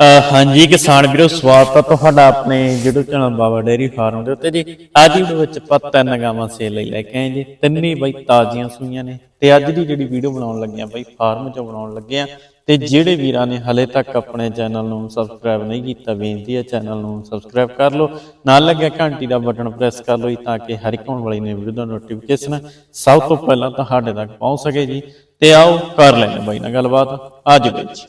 ਹਾਂਜੀ, ਕਿਸਾਨ ਵੀਰੋ, ਸਵਾਗਤ ਹੈ ਤੁਹਾਡਾ ਆਪਣੇ ਜਿਹੜੇ ਚੈਨਲ ਬਾਬਾ ਡੇਰੀ ਫਾਰਮ ਦੇ ਉੱਤੇ ਜੀ। ਅੱਜ ਦੀ ਵੀਡੀਓ ਵਿੱਚ ਆਪਾਂ ਤਿੰਨ ਗਾਵਾਂ ਸੇਲ ਲਈ ਲੈ ਕੇ ਆਏ ਜੀ। ਤਿੰਨੇ ਬਈ ਤਾਜ਼ੀਆਂ ਸੂਈਆਂ ਨੇ ਤੇ ਅੱਜ ਦੀ ਜਿਹੜੀ ਵੀਡੀਓ ਬਣਾਉਣ ਲੱਗੇ ਆ ਬਈ, ਫਾਰਮ ਚੋਂ ਬਣਾਉਣ ਲੱਗੇ ਆ। ਤੇ ਜਿਹੜੇ ਵੀਰਾਂ ਨੇ ਹਲੇ ਤੱਕ ਆਪਣੇ ਚੈਨਲ ਨੂੰ ਸਬਸਕ੍ਰਾਈਬ ਨਹੀਂ ਕੀਤਾ, ਬੇਨਤੀ ਹੈ ਚੈਨਲ ਨੂੰ ਸਬਸਕ੍ਰਾਈਬ ਕਰ ਲਓ। ਨਾਲ ਲੱਗਿਆ ਘੰਟੀ ਦਾ ਬਟਨ ਪ੍ਰੈਸ ਕਰ ਲਓ ਜੀ, ਤਾਂ ਕਿ ਹਰ ਇੱਕ ਆਉਣ ਵਾਲੀ ਨਵੀਂ ਵੀਡੀਓ ਦਾ ਨੋਟੀਫਿਕੇਸ਼ਨ ਸਭ ਤੋਂ ਪਹਿਲਾਂ ਤੁਹਾਡੇ ਤੱਕ ਪਹੁੰਚ ਸਕੇ ਜੀ। ਤੇ ਆਓ ਕਰ ਲੈਂਦੇ ਬਾਈ ਨਾਲ ਗੱਲਬਾਤ। ਅੱਜ ਵਿੱਚ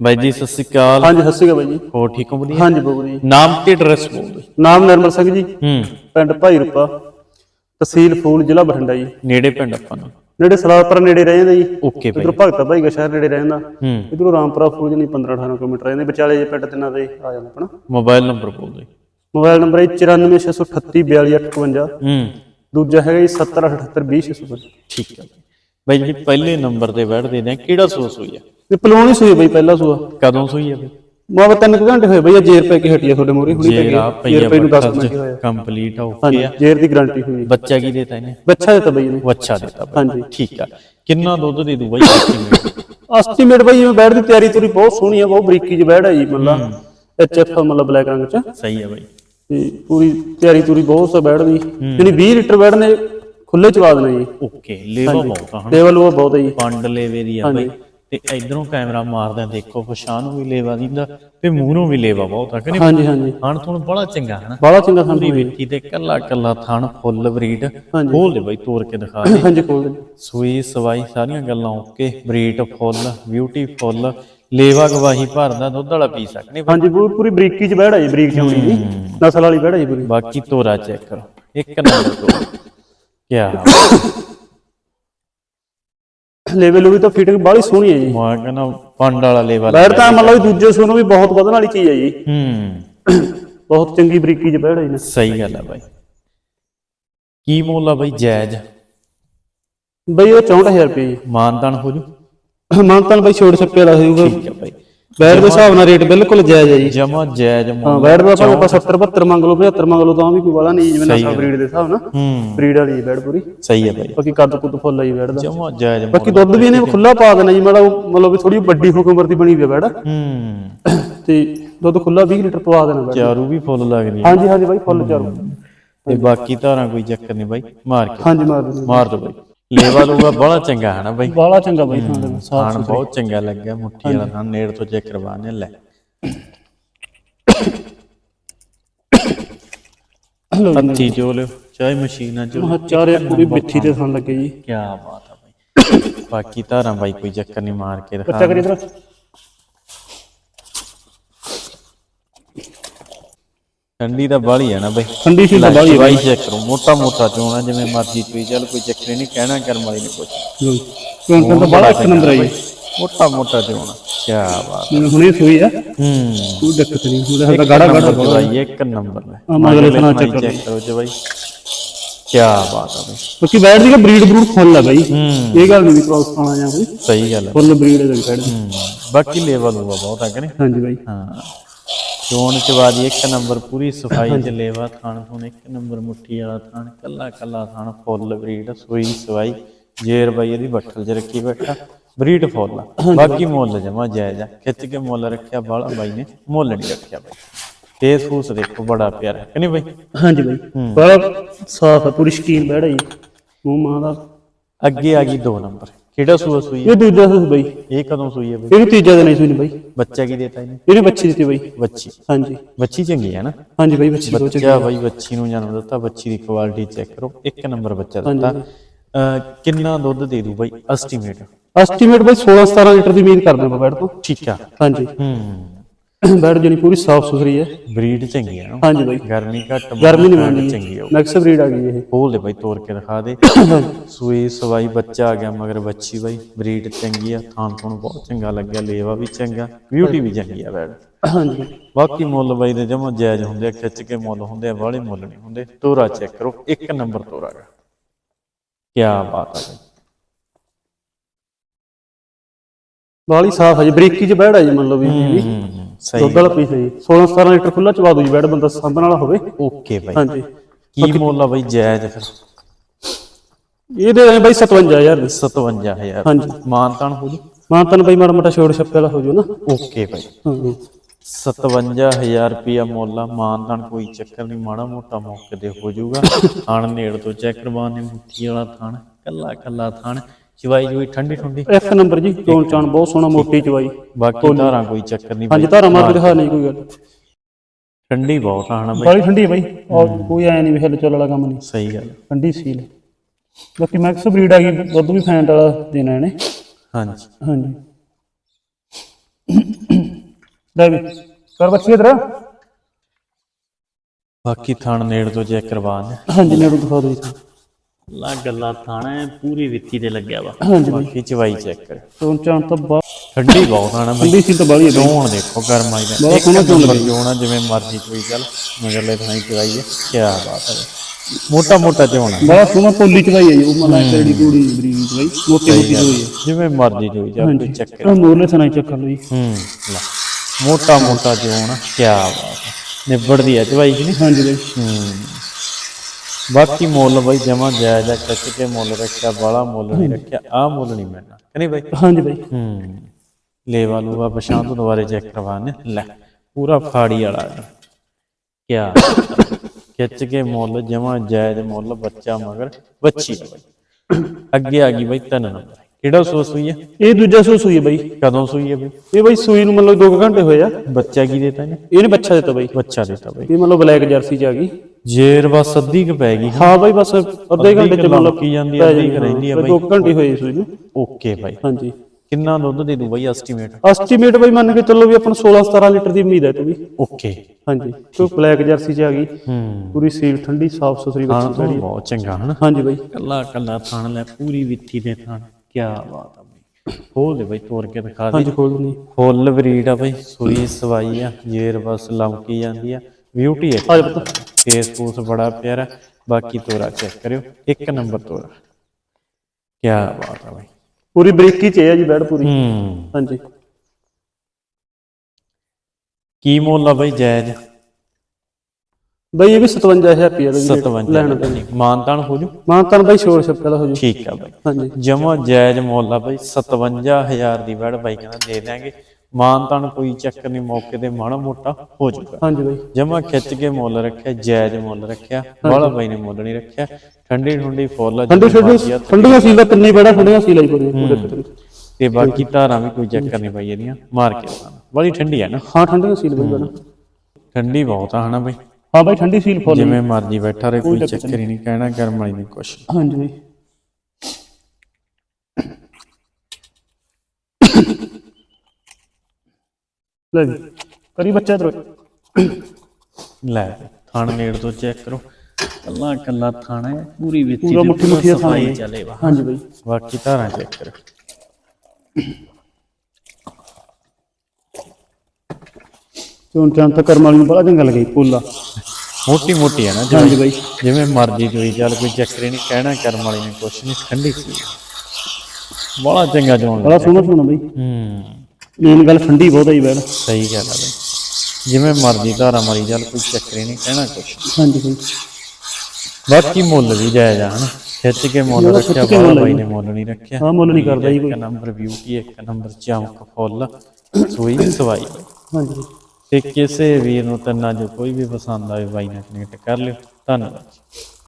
ਬਾਈ ਜੀ ਸਤਿ ਸ਼੍ਰੀ ਅਕਾਲ। ਹਾਂਜੀ ਸਤਿ ਸ਼੍ਰੀ ਅਕਾਲ ਬਾਈ ਜੀ। ਹੋਰ ਠੀਕ ਹੋ ਵਧੀਆ? ਹਾਂਜੀ ਬਾਬੂ ਜੀ ਨਾਮ ਤੇ ਐਡਰੈਸ ਬੋਲ ਦਿਓ। ਨਾਮ ਨਿਰਮਲ ਸਿੰਘ ਜੀ। ਹੂੰ। ਪਿੰਡ ਭਾਈ ਰੂਪਾ ਤਹਿਸੀਲ ਫੂਲ ਜ਼ਿਲ੍ਹਾ ਬਠਿੰਡਾ ਜੀ। ਨੇੜੇ ਪਿੰਡ ਆਪਾਂ ਨੂੰ। ਨੇੜੇ ਸਲਾਰਪੁਰ ਨੇੜੇ ਰਹਿ ਜਾਂਦਾ ਜੀ। ਓਕੇ ਬਾਈ। ਇਧਰੋਂ ਭਗਤਾ ਭਾਈ ਦਾ ਸ਼ਹਿਰ ਨੇੜੇ ਰਹਿੰਦਾ ਹੂੰ। ਇਧਰੋਂ ਰਾਮਪੁਰਾ ਫੂਲ ਜਨੀ 15 18 ਕਿਲੋਮੀਟਰ ਰਹਿੰਦੇ। ਵਿਚਾਲੇ ਜੇ ਪਿੰਡ ਤਿੰਨਾਂ ਦੇ ਆ ਜਾਂਦਾ ਆਪਣਾ। ਮੋਬਾਈਲ ਨੰਬਰ ਬੋਲ ਦਿਓ। ਮੋਬਾਈਲ ਨੰਬਰ ਹੈ 9468342858 ਹੂੰ। ਦੂਜਾ ਹੈਗਾ ਜੀ 707820 ਠੀਕ ਹੈ ਬਾਈ। ਜਿਹੜੀ ਪਹਿਲੇ ਨੰਬਰ ਤੇ ਬੈਠਦੇ ਨੇ। ਕਿਹੜਾ ਸੋਸ ਹੋਈ ਆ? ਤੇ ਪਲੋਣੀ ਸੂਈ ਬਈ ਪਹਿਲਾ ਸੂਆ। ਕਦੋਂ ਸੂਈ ਆ ਬਈ? ਤਿੰਨ ਕੁ ਘੰਟੇ ਹੋਏ ਬਈ ਜੇਰ ਪੈ ਕੇ ਹਟੀ ਆ ਤੁਹਾਡੇ ਮੋਰੇ ਹੁਣੀ ਪੈ ਆ ਗਈ। ਜੇਰ ਪੈ ਨੂੰ 10 ਮਿੰਟ ਹੀ ਹੋਇਆ ਕੰਪਲੀਟ ਆ ਓਕੇ ਹਾਂਜੀ ਆ ਜੇਰ ਦੀ ਗਾਰੰਟੀ ਹੋਈ ਬੱਚਾ ਕੀ ਦੇਤਾ ਇਹਨੇ? ਬੱਚਾ ਦਿੱਤਾ ਬਈ ਇਹਨੇ। ਬੱਚਾ ਦਿੱਤਾ ਬਾਈ। ਹਾਂਜੀ। ਠੀਕ ਆ। ਕਿੰਨਾ ਦੁੱਧ ਦੇ ਦੂ ਬਾਈ? ਐਸਟੀਮੇਟ ਬਈ ਜਿਵੇਂ ਬੈਡ ਦੀ ਤਿਆਰੀ ਤੁਰੀ ਬਹੁਤ ਸੋਹਣੀ ਆ ਬਹੁਤ ਬਰੀਕੀ 'ਚ ਬੈਡ ਆ ਜੀ ਮਤਲਬ ਐਚਐਫ ਮਤਲਬ ਬਲੈਕ ਰੰਗ 'ਚ। ਸਹੀ ਆ ਬਾਈ। ਤੇ ਪੂਰੀ ਤਿਆਰੀ ਤੁਰੀ ਬਹੁਤ ਸਾ ਬੈਡ ਦੀ। ਯਾਨੀ 20 ਲੀਟਰ ਨੇ ਖੁੱਲੇ ਚਵਾ ਦੇਣਾ ਜੀ। ਓਕੇ ਲੇਵਾ ਬਹੁਤ ਆ ਹਨਾ। ਟੇਬਲ ਉਹ ਬਹੁਤ ਹੈ ਜੀ। ਪੰਡ ਲੇਵੇ ਦੀ ਆ ਬਾਈ। ਤੇ ਇਧਰੋਂ ਕੈਮਰਾ ਮਾਰਦਾ ਦੇਖੋ ਪਛਾਣ ਨੂੰ ਵੀ ਲੇਵਾ ਦਿੰਦਾ ਤੇ ਮੂਹਰੋਂ ਵੀ ਲੇਵਾ ਬਹੁਤ ਆ ਕਿ ਨਹੀਂ ਹਾਂਜੀ ਹਾਂਜੀ। ਹਣ ਤੁਹਾਨੂੰ ਬੜਾ ਚੰਗਾ ਹੈ ਨਾ ਬਾਲਾ ਚੰਗਾ ਪੂਰੀ ਵੇਖੀ ਤੇ ਕੱਲਾ ਕੱਲਾ ਥਣ ਫੁੱਲ ਬਰੀਡ ਖੋਲ ਦੇ ਬਾਈ ਤੋੜ ਕੇ ਦਿਖਾ ਦੇ। ਹਾਂਜੀ ਕੋਲ ਸੂਈ ਸਵਾਈ ਸਾਰੀਆਂ ਗੱਲਾਂ okay breed full beautiful ਲੇਵਾ ਗਵਾਹੀ ਭਰਦਾ ਦੁੱਧ ਵਾਲਾ ਪੀ ਸਕਨੇ ਹਾਂਜੀ ਪੂਰੀ ਬਰੀਕੀ 'ਚ ਆ ਜੀ ਬਰੀਕ ਚੌੜੀ ਜੀ। ਨਸਲ ਵਾਲੀ ਆ ਜੀ ਪੂਰੀ। ਬਾਕੀ ਤੋਰਾ ਚੈੱਕ ਕਰੋ। ਇੱਕ ਨੰਬਰ ਤੋਂ ਕਿਆ ਲੈਵਲ ਵੀ ਤਾਂ ਫਿਟਿੰਗ ਬਾਲੀ ਸੋਹਣੀ ਹੈ ਜੀ। ਮੈਂ ਕਹਿੰਦਾ ਪੰਡ ਵਾਲਾ ਲੇਵਾ ਬੈਡ ਤਾਂ ਮਤਲਬ ਦੂਜੇ ਸੂਨ ਵੀ ਬਹੁਤ ਵਧਣ ਵਾਲੀ ਚੀਜ਼ ਹੈ ਜੀ। ਹੂੰ। ਬਹੁਤ ਚੰਗੀ ਬਰੀਕੀ 'ਚ ਬੈਡ ਆ ਜੀ ਨਾ। ਸਹੀ ਗੱਲ ਆ ਬਾਈ। ਕੀ ਮੁੱਲ ਆ ਬਾਈ ਜਾਇਜ਼? ਬਈ ਉਹ 64000 ਰੁਪਏ ਜੀ। ਮਾਨਦਾਨ ਹੋ ਜੂ? ਮਾਨਤਾਨ ਬਈ ਛੋੜ ਸੱਪੇ ਵਾਲਾ ਹੋਊਗਾ। ਠੀਕ ਆ ਬਾਈ। ਬੈਡ ਦੇ ਹਿਸਾਬ ਨਾਲ ਰੇਟ ਬਿਲਕੁਲ ਜਾਇਜ਼ ਹੈ ਜੀ। ਜਮਾ ਜਾਇਜ਼ ਹਾਂ ਬੈਡ ਦਾ ਭਾਵੇਂ ਆਪਾਂ 70 72 ਮੰਗ ਲਓ 75 ਮੰਗ ਲਓ ਤਾਂ ਵੀ ਕੋਈ ਵਾਲਾ ਨਹੀਂ ਜਿਵੇਂ ਨਸਲ ਬਰੀਡ ਦੇ ਹਿਸਾਬ ਨਾਲ। ਹੂੰ। ਬਰੀਡ ਵਾਲੀ ਬੈਡ ਪੂਰੀ। ਸਹੀ ਆ ਬਾਈ ਬਾਕੀ ਕੱਦ ਕੁੱਦ ਫੁੱਲ ਆਈ ਬੈਡ ਦਾ। ਜਮਾ ਜਾਇਜ਼ ਬਾਕੀ ਦੁੱਧ ਵੀ ਇਹਨੇ ਖੁੱਲਾ ਪਾ ਦੇਣਾ ਜੀ ਮਾੜਾ ਮਤਲਬ ਵੀ ਥੋੜੀ ਵੱਡੀ ਹੁਕਮਰ ਦੀ ਬਣੀ ਹੋਈ ਹੈ ਬੈਡ ਹੂੰ। ਤੇ ਦੁੱਧ ਖੁੱਲਾ 20 ਲੀਟਰ ਪਵਾ ਦੇਣਾ ਬੈਡ ਚਾਰੂ ਵੀ ਫੁੱਲ ਲੱਗਦੀ ਹਾਂਜੀ ਹਾਂਜੀ ਬਾਈ ਫੁੱਲ ਚਾਰੂ। ਤੇ ਬਾਕੀ ਧਾਰਾਂ ਕੋਈ ਚੱਕਰ ਨਹੀਂ ਬਾਈ ਮਾਰ ਕੇ। ਹਾਂਜੀ ਮਾਰ ਦਿੰਦੇ ਮਾਰ ਦੋ ਬਾਈ। ਲੇਵਾ ਲੂਗਾ ਬੜਾ ਚੰਗਾ ਹੈ ਨਾ ਬਾਈ ਬਾਲਾ ਚੰਗਾ ਬਾਈ ਖਾਣ ਦਾ ਸਾਫ਼ ਖਾਣ ਬਹੁਤ ਚੰਗਾ ਲੱਗਿਆ ਮੁੱਠੀ ਵਾਲਾ ਖਾਣ ਨੇੜ ਤੋਂ ਚੈੱਕ ਕਰਵਾਣੇ ਲੈ ਲੋ ਹੱਥੀ ਜੋ ਲਿਓ ਚਾਹੇ ਮਸ਼ੀਨਾਂ ਚ ਮਹਾ ਚਾਰੇ ਪੂਰੀ ਮਿੱਠੀ ਦੇ ਥਣ ਲੱਗੇ ਜੀ ਕੀ ਬਾਤ ਆ ਬਾਈ ਬਾਕੀ ਧਾਰਾਂ ਬਾਈ ਕੋਈ ਚੱਕਰ ਨਹੀਂ ਮਾਰ ਕੇ ਦਿਖਾ ਬੱਚਾ ਕਰੀ ਇਧਰ ਠੰਡੀ ਤਾਂ ਬਾਲੀ ਹੈ ਨਾ ਬਾਈ। ਠੰਡੀ ਸੀ ਤਾਂ ਬਾਲੀ ਬਾਈ ਚੈੱਕ ਕਰੋ ਮੋਟਾ ਮੋਟਾ ਚੋਣਾ ਜਿਵੇਂ ਮਰਜ਼ੀ ਚੋਈ ਚੱਲ ਕੋਈ ਚੱਕਰ ਨਹੀਂ ਕਹਿਣਾ ਕਰਮ ਵਾਲੀ ਨੇ ਕੁਛ। ਕਿਉਂ ਤਾਂ ਬਾਲਾ ਇੱਕ ਨੰਬਰ ਆਈ ਮੋਟਾ ਮੋਟਾ ਚੋਣਾ ਕੀ ਬਾਤ ਹੁਣੇ ਸੋਈ ਆ। ਹੂੰ। ਕੋਈ ਦਿੱਕਤ ਨਹੀਂ ਉਹਦਾ ਹੱਥ ਗਾੜਾ ਗਾੜਾ ਬਾਈ ਇੱਕ ਨੰਬਰ ਆ ਮਗਲੇ ਥਣਾ ਚੈੱਕ ਕਰੋ। ਜੀ ਬਾਈ ਕੀ ਬਾਤ ਆ ਬਾਈ। ਬਾਕੀ ਬੈਠ ਦੀ ਬਰੀਡ ਬਰੂਡ ਫੁੱਲ ਆ ਬਾਈ। ਹੂੰ। ਇਹ ਗੱਲ ਨਹੀਂ ਕ੍ਰੋਸ ਪਾਣਾ ਜਾਂ ਕੋਈ। ਸਹੀ ਗੱਲ ਹੈ ਫੁੱਲ ਬਰੀਡ ਹੈ ਬੈਠ ਦੀ ਹੂੰ। ਬਾਕੀ ਲੈਵਲ ਹੋਗਾ ਬਹੁਤ ਆ ਕਿ ਨਹੀਂ? ਹਾਂਜੀ ਬਾਈ। ਹਾਂ। ਚੋਣ ਚ ਬਾਦੀ ਇੱਕ ਨੰਬਰ ਪੂਰੀ ਸਫ਼ਾਈ ਚ ਲੇਵਾ ਥਾਣ ਤੋਂ ਇੱਕ ਨੰਬਰ ਮੁੱਠੀ ਵਾਲਾ ਥਾਣ ਕੱਲਾ ਕੱਲਾ ਥਾਣ ਫੁੱਲ ਬਰੀਡ ਸੂਈ ਸਵਾਈ ਜੇਰ ਬਾਈ ਇਹਦੀ ਬੱਠਲ ਚ ਰੱਖੀ ਬੈਠਾ ਬਰੀਡ ਫੁੱਲ। ਬਾਕੀ ਮੁੱਲ ਜਮਾ ਜਾਇਜ਼ ਆ। ਖਿੱਚ ਕੇ ਮੁੱਲ ਰੱਖਿਆ ਬਾਲਾ ਬਾਈ ਨੇ ਮੁੱਲ ਨਹੀਂ ਰੱਖਿਆ ਬਾਈ। ਤੇ ਫੂਸ ਦੇਖੋ ਬੜਾ ਪਿਆਰਾ ਹੈ ਕਿ ਨਹੀਂ ਬਾਈ? ਹਾਂਜੀ ਬਾਈ। ਬੜਾ ਸਾਫ਼ ਹੈ ਪੂਰੀ ਸ਼ਕੀਨ ਬੈਠ ਆਈ ਮੂੰਹ ਮਾਂ ਦਾ। ਅੱਗੇ ਆ ਗਈ 2 ਨੰਬਰ। ਕਿਹੜਾ ਸੂਆ ਸੂਈ ਹੈ? ਇਹ ਦੂਜਾ ਸੂਸ ਬਾਈ। ਇਹ ਕਦੋਂ ਸੂਈ ਹੈ ਬਾਈ? ਇਹਨੂੰ ਤੀਜਾ ਦਿਨ ਹੀ ਸੂਈ ਨਹੀਂ ਬਾਈ। ਬੱਚਾ ਕੀ ਦੇਤਾ ਇਹਨੇ? ਇਹਨੇ ਬੱਚੀ ਦਿੱਤੀ ਬਾਈ। ਬੱਚੀ। ਹਾਂਜੀ। ਬੱਚੀ ਚੰਗੀ ਹੈ ਨਾ? ਹਾਂਜੀ ਬਾਈ ਬੱਚੀ ਦੋ ਬੱਚਾ ਬਾਈ ਬੱਚੀ ਨੂੰ ਜਨਮ ਦਿੱਤਾ ਬੱਚੀ ਦੀ ਕੁਆਲਿਟੀ ਚੈੱਕ ਕਰੋ। ਇੱਕ ਨੰਬਰ ਬੱਚਾ ਦਿੱਤਾ। ਅਹ ਕਿੰਨਾ ਦੁੱਧ ਦੇ ਦੂ ਬਾਈ? ਐਸਟੀਮੇਟ ਐਸਟੀਮੇਟ ਬਾਈ 16 17 ਲੀਟਰ ਦੀ ਉਮੀਦ ਕਰਦੇ ਬੈਡ ਤੋਂ। ਠੀਕ ਆ। ਹਾਂਜੀ। ਹੂੰ। ਬੈਡ ਜਣੀ ਪੂਰੀ ਸਾਫ਼ ਸੁਥਰੀ ਹੈ। ਬਰੀਡ ਚੰਗੀ ਆ ਨਾ। ਹਾਂਜੀ ਬਾਈ। ਗਰਮੀ ਘੱਟ ਗਰਮੀ ਨਹੀਂ ਮੰਨਦੀ ਚੰਗੀ ਆ ਮੈਕਸ ਬਰੀਡ ਆ ਗਈ ਇਹ। ਖੋਲ ਦੇ ਬਾਈ ਤੋੜ ਕੇ ਦਿਖਾ ਦੇ। ਸੂਈ ਸਵਾਈ ਬੱਚਾ ਆ ਗਿਆ ਮਗਰ ਬੱਚੀ ਬਾਈ। ਬਰੀਡ ਚੰਗੀ ਆ ਥਾਂ ਤੋਂ ਬਹੁਤ ਚੰਗਾ ਲੱਗਿਆ ਲੇਵਾ ਵੀ ਚੰਗਾ ਬਿਊਟੀ ਵੀ ਚੰਗੀ ਆ ਬੈਡ। ਹਾਂਜੀ। ਬਾਕੀ ਮੁੱਲ ਬਾਈ ਦੇ ਜਮਾ ਜਾਇਜ਼ ਹੁੰਦੇ ਆ ਖਿੱਚ ਕੇ ਮੁੱਲ ਹੁੰਦੇ ਆ ਵਾਲੇ ਮੁੱਲ ਨਹੀਂ ਹੁੰਦੇ। ਤੋਰਾ ਚੈੱਕ ਕਰੋ ਇੱਕ ਨੰਬਰ ਤੋਰਾ ਗਾ ਕੀ ਬਾਤ ਆ ਬਾਈ। ਬਾਲੀ ਸਾਫ਼ ਹੈ ਜੀ ਬਰੀਕੀ ਚ ਬੈਡ ਆ ਜੀ ਮੰਨ ਲਓ ਵੀ ਸਹੀ ਦੁੱਧ ਵਾਲਾ ਪੀਸ ਹੈ ਜੀ। 16 17 ਲੀਟਰ ਖੁੱਲਾ ਚਵਾ ਦੂ ਜੀ ਬੈਡ ਬੰਦਾ ਸਾਂਭਣ ਵਾਲਾ ਹੋਵੇ। ਓਕੇ ਬਾਈ। ਹਾਂਜੀ। ਕੀ ਮੁੱਲ ਆ ਬਾਈ ਜਾਇਜ਼ ਫਿਰ? ਇਹਦੇ ਐ ਬਾਈ 57000 ਦੇ। 57000 ਹਾਂਜੀ। ਮਾਨਤਾਨ ਹੋ ਜੂ? ਮਾਨਤਨ ਬਈ ਮਾੜਾ ਮੋਟਾ ਛੋੜ ਛੱਪੇ ਵਾਲਾ ਹੋ ਜਾਊ ਨਾ। ਓਕੇ ਬਾਈ। ਹਾਂ 57000 ਰੁਪਿਆ ਮੁੱਲ ਆ ਮਾਨਦਾਨ ਕੋਈ ਚੱਕਰ ਨਹੀਂ ਮਾੜਾ ਮੋਟਾ ਮੌਕੇ ਤੇ ਹੋ ਜਾਊਗਾ ਥਣ ਨੇੜ ਤੋਂ ਚੈੱਕ ਕਰਵਾਉਣੇ ਮੁੱਠੀ ਵਾਲਾ ਥਣ ਕੱਲਾ ਕੱਲਾ ਥਣ। ਚਵਾਈ ਜੂਈ ਠੰਡੀ ਠੰਡੀ। ਇੱਕ ਨੰਬਰ ਜੀ ਚੋਣ ਚਾਣ ਬਹੁਤ ਸੋਹਣਾ ਮੋਟੀ ਚਵਾਈ। ਬਾਕੀ ਧਾਰਾਂ ਕੋਈ ਚੱਕਰ ਨਹੀਂ ਹਾਂਜੀ ਧਾਰਾ ਮਾਰ ਕੇ ਦਿਖਾ ਨਹੀਂ ਕੋਈ ਗੱਲ। ਠੰਡੀ ਬਹੁਤ ਆ ਹਨਾ ਬਾਈ। ਬੜੀ ਠੰਡੀ ਹੈ ਬਈ। ਔਰ ਕੋਈ ਐ ਨਹੀਂ ਵੀ ਹਿੱਲ ਚੁੱਲ ਵਾਲਾ ਕੰਮ ਨਹੀਂ ਸਹੀ ਗੱਲ। ਠੰਡੀ ਸੀਲ। ਬਾਕੀ ਮੈਕਸ ਬਰੀਡ ਆ ਗਈ ਦੁੱਧ ਵੀ ਫੈਂਟ ਵਾਲਾ ਦੇਣਾ ਇਹਨੇ। ਹਾਂਜੀ। ਹਾਂਜੀ। ਲੈ ਵੀ ਕਰ ਬੱਚੀ ਇਧਰ। ਬਾਕੀ ਥਣ ਨੇੜ ਤੋਂ ਚੈੱਕ ਕਰਵਾਉਣੇ ਹਾਂਜੀ ਨੇੜੋਂ ਦਿਖਾ ਦਿਓ ਜੀ। ਲਾ ਗੱਲਾ ਥਾਣਾ ਹੈ, ਪੂਰੀ ਵਿੱਥੀ ਤੇ ਲੱਗਿਆ ਵਾ। ਹਾਂਜੀ ਬਈ ਬਾਕੀ ਚਵਾਈ ਚੈੱਕ ਕਰ। ਚੋਣ ਚਾਣ ਤਾਂ ਬਹੁਤ ਠੰਡੀ ਬਹੁਤ ਆਣਾ ਬਾਈ। ਠੰਡੀ ਸੀਲ ਤਾਂ ਬਾਲੀ ਹੈ ਦੇਖੋ ਗਰਮਾਈ ਦਾ ਬਹੁਤ ਸੋਹਣਾ ਚੋਣ ਜੋਣਾ ਜਿਵੇਂ ਮਰਜ਼ੀ ਕੋਈ ਚੱਲ ਮਗਰਲੇ ਥਾਈ ਚਵਾਈ ਹੈ ਕੀ ਬਾਤ ਹੈ ਮੋਟਾ ਮੋਟਾ ਜੋਣਾ ਬੜਾ ਸੋਹਣਾ ਪੋਲੀ ਚਵਾਈ ਹੈ ਜੀ ਉਹ ਮਲਾ ਕਿਹੜੀ ਕੂੜੀ ਬਰੀਡ ਚਵਾਈ। ਮੋਟੀ ਮੋਟੀ ਚਵਾਈ ਹੈ ਜਿਵੇਂ ਮਰਜ਼ੀ ਜੋਈ ਜਾ ਕੋਈ ਚੱਕਰ ਇਹ ਮੋਰਲੇ ਸਨਾਈ ਚੱਕ ਲਓ ਜੀ। ਹੂੰ ਲੈ। ਮੋਟਾ ਮੋਟਾ ਜੋਣਾ ਕੀ ਬਾਤ ਹੈ ਨਿਬੜਦੀ ਹੈ ਚਵਾਈ ਕਿ ਨਹੀਂ? ਹਾਂਜੀ ਬਈ। ਹੂੰ। ਬਾਕੀ ਮੁੱਲ ਬਈ ਜਮਾ ਜਾਇਜ਼ ਆ ਕੱਚ ਕੇ ਮੁੱਲ ਰੱਖਿਆ ਬਾਲਾ ਮੁੱਲ ਨਹੀਂ ਰੱਖਿਆ ਆ ਮੁੱਲ ਨਹੀਂ ਮਿਲਣਾ। ਕਿ ਨਹੀਂ ਬਈ? ਹਾਂਜੀ ਬਈ। ਹੂੰ ਲੇਵਾ ਲੂਆ ਪਛਾਣ ਤੋਂ ਦੁਬਾਰੇ ਚੈੱਕ ਕਰਵਾਣੇ ਲੈ ਪੂਰਾ ਫਾੜੀ ਵਾਲਾ ਕਿਆ? ਖਿੱਚ ਕੇ ਮੁੱਲ ਜਮਾ ਜਾਇਜ਼ ਮੁੱਲ ਬੱਚਾ ਮਗਰ ਬੱਚੀ। ਅੱਗੇ ਆ ਗਈ ਬਈ ਤਿੰਨ ਨੰਬਰ। ਕਿਹੜਾ ਸੋ ਸੂਈ ਹੈ ਇਹ ਦੂਜਾ ਸੂ ਸੂਈ ਹੈ ਬਈ। ਕਦੋਂ ਸੂਈ ਹੈ ਬਈ ਇਹ ਬਈ ਸੂਈ ਨੂੰ ਮਤਲਬ 2 ਘੰਟੇ ਹੋਏ ਆ। ਬੱਚਾ ਕੀ ਦੇਤਾ ਇਹਨੇ? ਇਹਨੇ ਬੱਚਾ ਦਿੱਤਾ ਬਈ। ਬੱਚਾ ਦੇਤਾ ਬਈ। ਇਹ ਮਤਲਬ ਬਲੈਕ ਜਰਸੀ ਚ ਆ ਗਈ। ਜੇਰ ਬਸ ਅੱਧੀ ਕ ਪੈ ਗਈ। ਹਾਂ ਬਈ ਬਸ ਅੱਧੇ ਘੰਟੇ ਚ ਮਤਲਬ ਕੀ ਜਾਂਦੀ ਆ, ਅੱਧੀ ਕੁ ਰਹਿੰਦੀ ਆ ਬਈ। 2 ਘੰਟੇ ਹੋਏ ਸੂਈ ਨੂੰ। ਓਕੇ ਬਾਈ। ਹਾਂਜੀ। ਕਿੰਨਾ ਦੁੱਧ ਦੇ ਦੂ ਬਾਈ ਐਸਟੀਮੇਟ? ਐਸਟੀਮੇਟ ਬਈ ਮੰਨ ਕੇ ਚੱਲੋ ਵੀ ਆਪਾਂ ਨੂੰ 16 17 ਲੀਟਰ ਦੀ ਉਮੀਦ ਹੈ ਤੇ ਵੀ। ਓਕੇ। ਹਾਂਜੀ। ਕੋਈ ਬਲੈਕ ਜਰਸੀ ਚ ਆ ਗਈ। ਹੂੰ। ਪੂਰੀ ਸੀਲ ਠੰਡੀ ਸਾਫ਼ ਸੁਥਰੀ ਬੱਚੀ ਬਹੁਤ ਚੰਗਾ ਹਨਾ? ਹਾਂਜੀ ਬਈ। ਕੱਲਾ ਕੱਲਾ ਥਾਣ ਲੈ ਪੂਰੀ ਵਿੱਥੀ ਦੇ ਥਾਣ। ਕੀ ਬਾਤ ਆ ਬਈ। ਖੋਲ ਦੇ ਬਈ ਤੋੜ ਕੇ ਦਿਖਾ ਦੇ। ਹਾਂਜੀ ਖੋਲ ਦਿੰਦੀ ਫੁੱਲ ਬਰੀਡ ਆ ਬਈ ਸੂਈ ਸਵਾਈ ਆ ਜੇਰ ਬਸ ਲਮਕੀ ਜਾਂਦੀ ਆ। ਬਿਊਟੀ ਹੈ ਆ ਜਾ। ਪੁੱਤ। ਫੇਸ ਫੂਸ ਬੜਾ ਪਿਆਰਾ। ਬਾਕੀ ਤੋਰਾ ਚੈੱਕ ਕਰਿਓ। ਇੱਕ ਨੰਬਰ ਤੋਰਾ। ਕੀ ਬਾਤ ਆ ਬਈ। ਪੂਰੀ ਬਰੀਕੀ ਚ ਹੈ ਜੀ ਬੈਡ ਪੂਰੀ। ਹੂੰ। ਹਾਂਜੀ। ਕੀ ਮੁੱਲ ਆ ਬਈ ਜਾਇਜ਼? ਬਈ ਇਹ ਵੀ 57000 ਰੁਪਏ ਦਾ ਜੀ 57 ਲੈਣਾ ਪੈਣਾ। ਮਾਨਤਾਨ ਹੋ ਜੂ? ਮਾਂ ਤਾਂ ਬਈ ਛੋੜ ਛੱਪੇ ਦਾ ਹੋ ਜੂ। ਠੀਕ ਆ ਬਈ। ਹਾਂਜੀ। ਜਮਾ ਜਾਇਜ਼ ਮੁੱਲ ਆ ਬਈ 57000 ਦੀ ਵੜ ਬਾਈ ਕਹਿੰਦਾ ਦੇ ਦਿਆਂਗੇ। ਮਾਨਤਾਨ ਕੋਈ ਚੱਕਰ ਨਹੀਂ ਮੌਕੇ ਤੇ ਮਾੜਾ ਮੋਟਾ ਹੋ ਜਾਊਗਾ ਹਾਂਜੀ ਬਈ। ਜਮਾ ਖਿੱਚ ਕੇ ਮੁੱਲ ਰੱਖਿਆ ਜਾਇਜ਼ ਮੁੱਲ ਰੱਖਿਆ ਬਾਲਾ ਬਾਈ ਨੇ ਮੁੱਲ ਨਹੀਂ ਰੱਖਿਆ। ਠੰਡੀ ਠੰਡੀ ਫੁੱਲ ਆ ਠੰਡੀ ਠੰਡੀ। ਠੰਡੀਆਂ ਸੀਲ ਤਿੰਨੇ ਬੈੜਾ ਠੰਡੀਆਂ ਸੀਲ ਆਈ ਪੂਰੀ ਤੇ। ਬਾਕੀ ਧਾਰਾਂ ਵੀ ਕੋਈ ਚੱਕਰ ਨਹੀਂ ਬਾਈ ਇਹਦੀਆਂ ਮਾਰ ਕੇ। ਬੜੀ ਠੰਡੀ ਆ ਨਾ। ਹਾਂ ਠੰਡੀਆਂ ਸੀਲ ਬਈ ਬੈੜਾ। ਠੰਡੀ ਬਹੁਤ ਆ ਹਨਾ ਬਈ। ਹਾਂ ਬਈ ਠੰਡੀ ਸੀਲ ਫੁੱਲ। ਜਿਵੇਂ ਮਰਜ਼ੀ ਬੈਠਾ ਰਹੇ ਕੋਈ ਚੱਕਰ ਹੀ ਨਹੀਂ। ਕਹਿਣਾ ਕਰਮ ਵਾਲੀ ਨਹੀਂ ਕੁਛ। ਹਾਂਜੀ ਬਈ। ਲੈ ਜੀ ਕਰੀ ਬੱਚਾ ਇਧਰ। ਲੈ ਥਣ ਨੇੜ ਤੋਂ ਚੈੱਕ ਕਰੋ। ਕੱਲਾ ਕੱਲਾ ਥਾਣਾ ਹੈ ਪੂਰੀ ਵਿੱਤੀ ਪੂਰਾ ਮੁੱਠੀ ਮੁੱਠੀ ਥਾਣਾ ਹੈ। ਚੱਲੇ ਵਾ। ਹਾਂਜੀ ਬਈ। ਬਾਕੀ ਧਾਰਾਂ ਚੈੱਕ ਕਰੋ। ਚੋਣ ਚਾਂ ਤਾਂ ਕਰਮ ਵਾਲੀ ਨੂੰ ਬੜਾ ਚੰਗਾ ਲੱਗਈ ਪੋਲਾ। ਮੋਟੀ ਮੋਟੀ ਹੈ ਨਾ ਹਾਂਜੀ ਬਈ। ਜਿਵੇਂ ਮਰਜ਼ੀ જોਈ ਚੱਲ ਕੋਈ ਚੱਕਰ ਹੀ ਨਹੀਂ ਕਹਿਣਾ ਕਰਮ ਵਾਲੀ ਨੇ ਕੁਛ ਨਹੀਂ ਠੰਡੀ ਸੀ। ਬੜਾ ਚੰਗਾ ਜੋਣ ਬੜਾ ਸੋਹਣਾ ਸੋਹਣਾ ਬਈ। ਹੂੰ। ਮੇਨ ਗੱਲ ਠੰਡੀ ਬਹੁਤ ਆਈ ਬੈੜ ਸਹੀ ਗੱਲ ਹੈ ਬਈ। ਜਿਵੇਂ ਮਰਜ਼ੀ ਧਾਰਾ ਮਾਰੀ ਚੱਲ ਕੋਈ ਚੱਕਰ ਹੀ ਨਹੀਂ ਕਹਿਣਾ ਕੁਛ ਹਾਂਜੀ ਬਈ। ਬਾਕੀ ਮੁੱਲ ਵੀ ਜਾਇਜ਼ ਆ ਹਨਾ। ਖਿੱਚ ਕੇ ਮੁੱਲ ਰੱਖਿਆ ਬਾਈ। ਨੇ ਮੁੱਲ ਨਹੀਂ ਰੱਖਿਆ। ਹਾਂ ਮੁੱਲ ਨਹੀਂ ਕਰਦਾ ਜੀ ਕੋਈ। ਇੱਕ ਨੰਬਰ ਬਿਊਟੀ ਇੱਕ ਨੰਬਰ ਚਮਕ ਫੁੱਲ ਸੋਈ ਸਵਾਈ। ਹਾਂਜੀ। ਤੇ ਕਿਸੇ ਵੀਰ ਨੂੰ ਤੰਨਾ ਜੋ ਕੋਈ ਵੀ ਪਸੰਦ ਆਵੇ ਬਾਈ ਨਾਲ ਕਨੈਕਟ ਕਰ ਲਿਓ। ਧੰਨਵਾਦ।